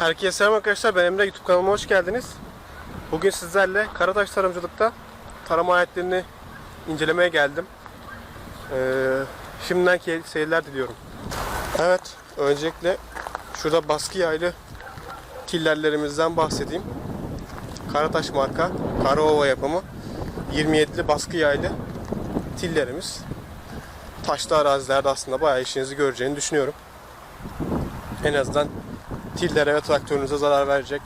Herkese selam arkadaşlar. Ben Emre. YouTube kanalıma hoş geldiniz. Bugün sizlerle Karataş Tarımcılık'ta tarım aletlerini incelemeye geldim. Ee, şimdiden keyifli seyirler diliyorum. Evet, öncelikle şurada baskı yaylı tillerlerimizden bahsedeyim. Karataş marka, Karaova yapımı 27'li baskı yaylı tillerimiz. Taşlı arazilerde aslında bayağı işinizi göreceğini düşünüyorum. En azından tillere ve traktörünüze zarar verecek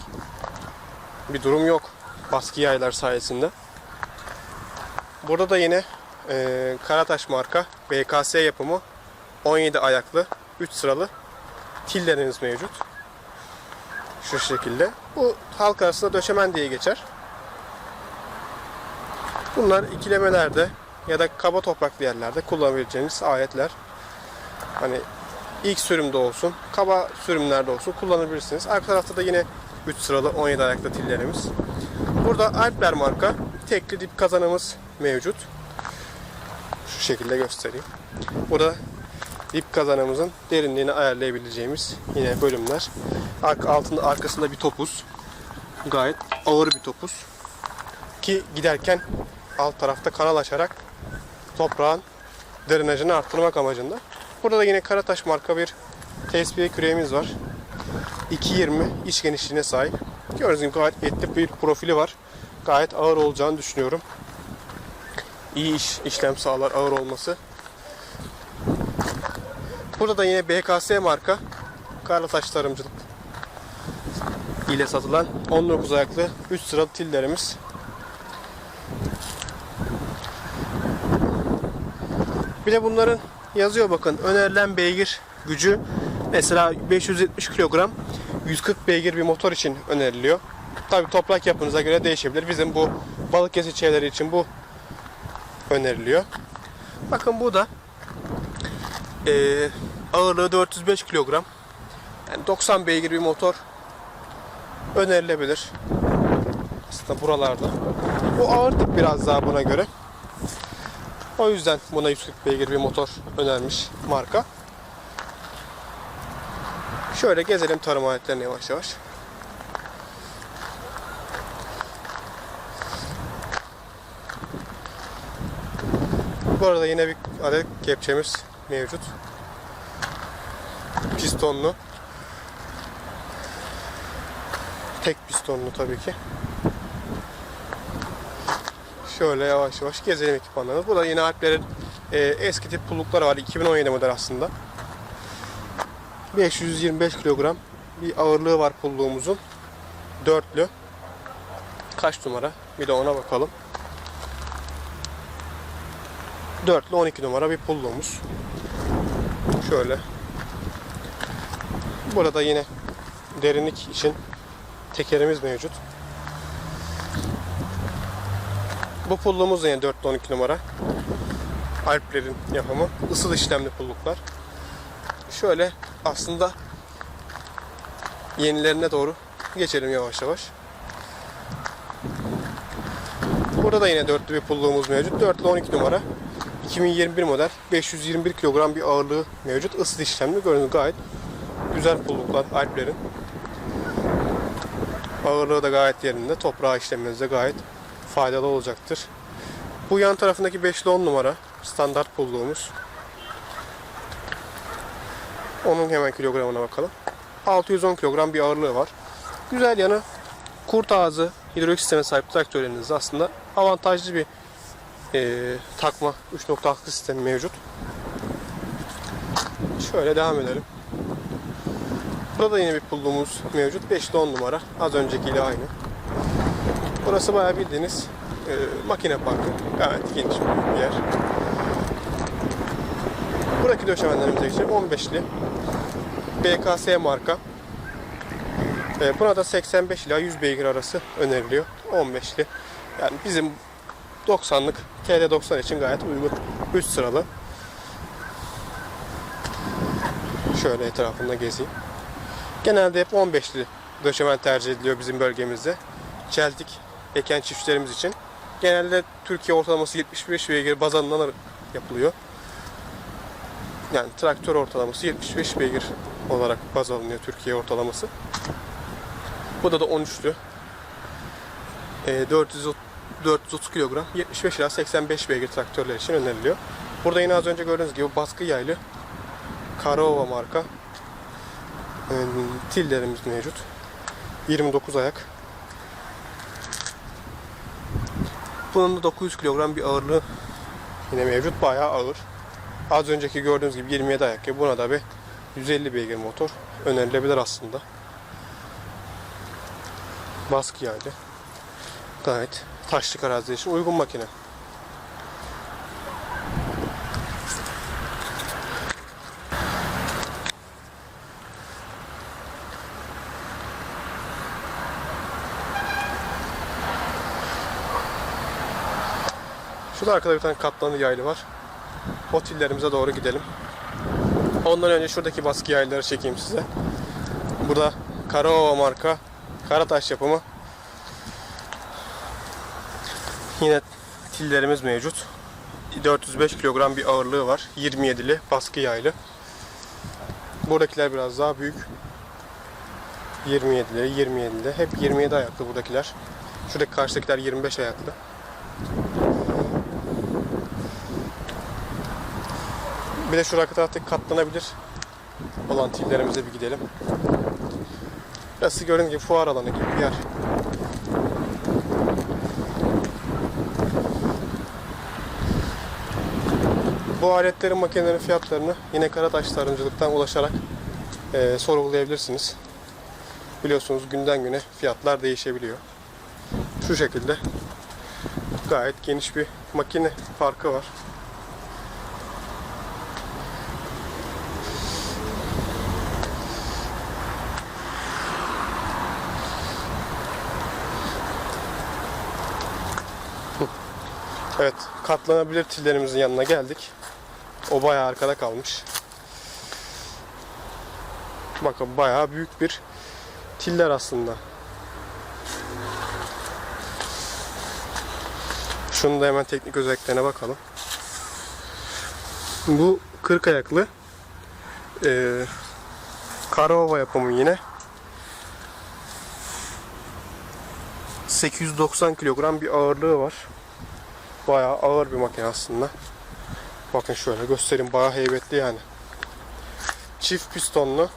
bir durum yok baskı yaylar sayesinde. Burada da yine e, Karataş marka BKS yapımı 17 ayaklı 3 sıralı tilleriniz mevcut. Şu şekilde. Bu halk arasında döşemen diye geçer. Bunlar ikilemelerde ya da kaba topraklı yerlerde kullanabileceğiniz aletler. Hani ilk sürümde olsun, kaba sürümlerde olsun kullanabilirsiniz. Arka tarafta da yine 3 sıralı 17 ayaklı tillerimiz. Burada Alpler marka tekli dip kazanımız mevcut. Şu şekilde göstereyim. Burada dip kazanımızın derinliğini ayarlayabileceğimiz yine bölümler. Arka, altında arkasında bir topuz. Gayet ağır bir topuz. Ki giderken alt tarafta kanal açarak toprağın drenajını arttırmak amacında. Burada da yine Karataş marka bir TSP küreğimiz var. 2.20 iç genişliğine sahip. Gördüğünüz gibi gayet etli bir profili var. Gayet ağır olacağını düşünüyorum. İyi iş, işlem sağlar ağır olması. Burada da yine BKS marka Karataş Tarımcılık ile satılan 19 ayaklı 3 sıralı tillerimiz. Bir de bunların yazıyor bakın önerilen beygir gücü mesela 570 kilogram 140 beygir bir motor için öneriliyor. Tabi toprak yapınıza göre değişebilir. Bizim bu balık kesici şeyleri için bu öneriliyor. Bakın bu da eee, ağırlığı 405 kilogram. Yani 90 beygir bir motor önerilebilir. Aslında buralarda. Bu ağır biraz daha buna göre. O yüzden buna 140 beygir bir motor önermiş marka. Şöyle gezelim tarım aletlerini yavaş yavaş. Bu arada yine bir adet kepçemiz mevcut. Pistonlu. Tek pistonlu tabii ki. Şöyle yavaş yavaş gezelim ekipmanlarını. Bu da yine Alpler'in e, eski tip pullukları var. 2017 model aslında. 525 kilogram bir ağırlığı var pulluğumuzun. Dörtlü. Kaç numara? Bir de ona bakalım. Dörtlü 12 numara bir pulluğumuz. Şöyle. Burada yine derinlik için tekerimiz mevcut. Bu pulluğumuz da yine 4'lü 12 numara. Alplerin yapımı. Isıl işlemli pulluklar. Şöyle aslında yenilerine doğru geçelim yavaş yavaş. Burada da yine dörtlü bir pulluğumuz mevcut. Dörtlü 12 numara. 2021 model. 521 kilogram bir ağırlığı mevcut. Isıl işlemli. Gördüğünüz gayet güzel pulluklar Alplerin. Ağırlığı da gayet yerinde. Toprağa işlemenize gayet faydalı olacaktır. Bu yan tarafındaki 5'li 10 numara standart pulluğumuz. Onun hemen kilogramına bakalım. 610 kilogram bir ağırlığı var. Güzel yanı kurt ağzı hidrolik sisteme sahip traktörlerinizde aslında avantajlı bir e, takma 3.6 sistemi mevcut. Şöyle devam edelim. Burada yine bir pulluğumuz mevcut. 5'li 10 numara. Az öncekiyle aynı. Burası bayağı bildiğiniz e, makine parkı. Gayet geniş bir yer. Buradaki döşemenlerimize geçelim. 15'li BKS marka. E, buna da 85 ila 100 beygir arası öneriliyor. 15'li. Yani bizim 90'lık TD90 için gayet uygun. 3 sıralı. Şöyle etrafında gezeyim. Genelde hep 15'li döşemen tercih ediliyor bizim bölgemizde. Çeltik eken çiftçilerimiz için. Genelde Türkiye ortalaması 75 beygir baz alınarak yapılıyor. Yani traktör ortalaması 75 beygir olarak baz alınıyor Türkiye ortalaması. Bu da 13'lü. E, 400 430 kilogram 75 ila 85 beygir traktörler için öneriliyor. Burada yine az önce gördüğünüz gibi baskı yaylı Karaova marka e, tillerimiz mevcut. 29 ayak. Bunun da 900 kilogram bir ağırlığı yine mevcut. Bayağı ağır. Az önceki gördüğünüz gibi 27 ayak. gibi Buna da bir 150 beygir motor önerilebilir aslında. Baskı yaylı. Gayet taşlık arazi için uygun makine. Şurada arkada bir tane katlanır yaylı var. Otillerimize doğru gidelim. Ondan önce şuradaki baskı yayları çekeyim size. Burada Karaova marka Karataş yapımı Yine tillerimiz mevcut. 405 kilogram bir ağırlığı var. 27'li baskı yaylı. Buradakiler biraz daha büyük. 27'li, 27'li. Hep 27 ayaklı buradakiler. Şuradaki karşıdakiler 25 ayaklı. Bir de şu arka taraftaki katlanabilir olan tillerimize bir gidelim. Burası gördüğünüz gibi fuar alanı gibi bir yer. Bu aletlerin makinelerin fiyatlarını yine Karataş Tarımcılık'tan ulaşarak e, sorgulayabilirsiniz. Biliyorsunuz günden güne fiyatlar değişebiliyor. Şu şekilde gayet geniş bir makine farkı var. Evet, katlanabilir tillerimizin yanına geldik. O bayağı arkada kalmış. Bakın bayağı büyük bir tiller aslında. Şunu da hemen teknik özelliklerine bakalım. Bu 40 ayaklı e, Karaova yapımı yine 890 kilogram bir ağırlığı var. Bayağı ağır bir makine aslında. Bakın şöyle göstereyim. Bayağı heybetli yani. Çift pistonlu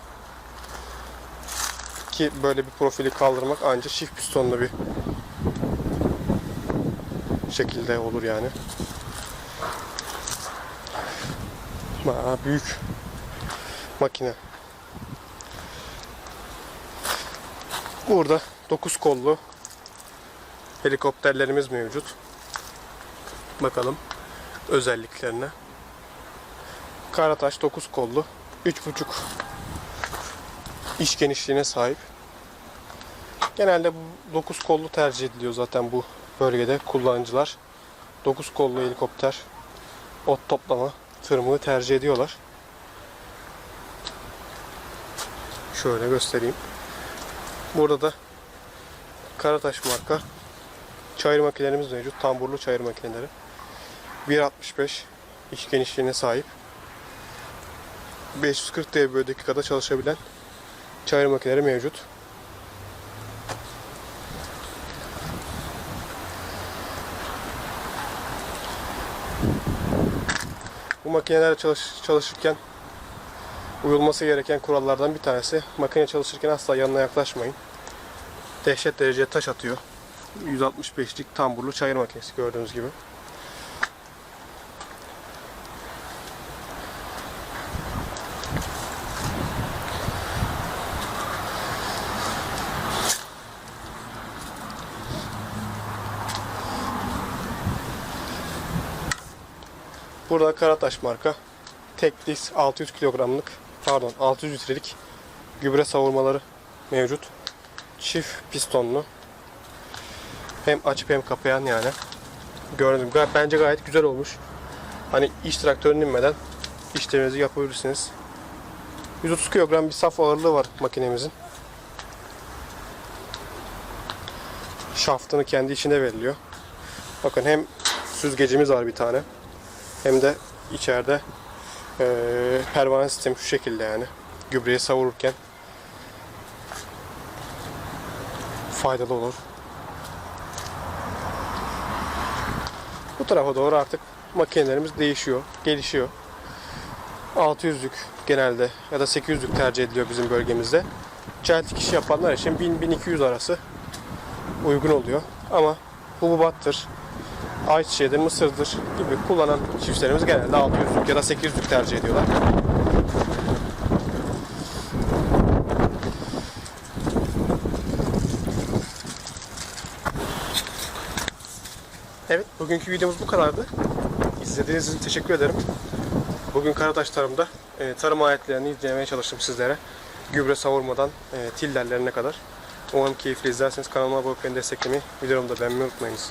ki böyle bir profili kaldırmak ancak çift pistonlu bir şekilde olur yani. Bayağı büyük makine. Burada 9 kollu helikopterlerimiz mevcut. Bakalım özelliklerine. Karataş 9 kollu, 3.5 iş genişliğine sahip. Genelde bu 9 kollu tercih ediliyor zaten bu bölgede kullanıcılar. 9 kollu helikopter ot toplama tırmığı tercih ediyorlar. Şöyle göstereyim. Burada da Karataş marka çayır makinelerimiz mevcut. Tamburlu çayır makineleri. 1.65 iş genişliğine sahip. 540 dB dakikada çalışabilen çayır makineleri mevcut. Bu makineler çalış, çalışırken uyulması gereken kurallardan bir tanesi makine çalışırken asla yanına yaklaşmayın. Dehşet derecede taş atıyor. 165'lik tamburlu çayır makinesi gördüğünüz gibi. Burada Karataş marka tek disk 600 kilogramlık pardon 600 litrelik gübre savurmaları mevcut. Çift pistonlu. Hem açıp hem kapayan yani. Gibi bence gayet güzel olmuş. Hani iş traktörüne inmeden işleminizi yapabilirsiniz. 130 kilogram bir saf ağırlığı var makinemizin. Şaftını kendi içinde veriliyor. Bakın hem süzgecimiz var bir tane. Hem de içeride e, pervane sistemi şu şekilde yani. Gübreyi savururken faydalı olur. Bu tarafa doğru artık makinelerimiz değişiyor, gelişiyor. 600'lük genelde ya da 800'lük tercih ediliyor bizim bölgemizde. Çeltik işi yapanlar için 1000-1200 arası uygun oluyor. Ama hububattır, ayçiçeğidir, mısırdır gibi kullanan çiftçilerimiz genelde 600'lük ya da 800'lük tercih ediyorlar. Evet, bugünkü videomuz bu kadardı. İzlediğiniz için teşekkür ederim. Bugün Karataş Tarım'da e, tarım aletlerini incelemeye çalıştım sizlere. Gübre savurmadan e, tillerlerine kadar. Umarım keyifli izlerseniz kanalıma abone olup beni desteklemeyi, videomu da beğenmeyi unutmayınız.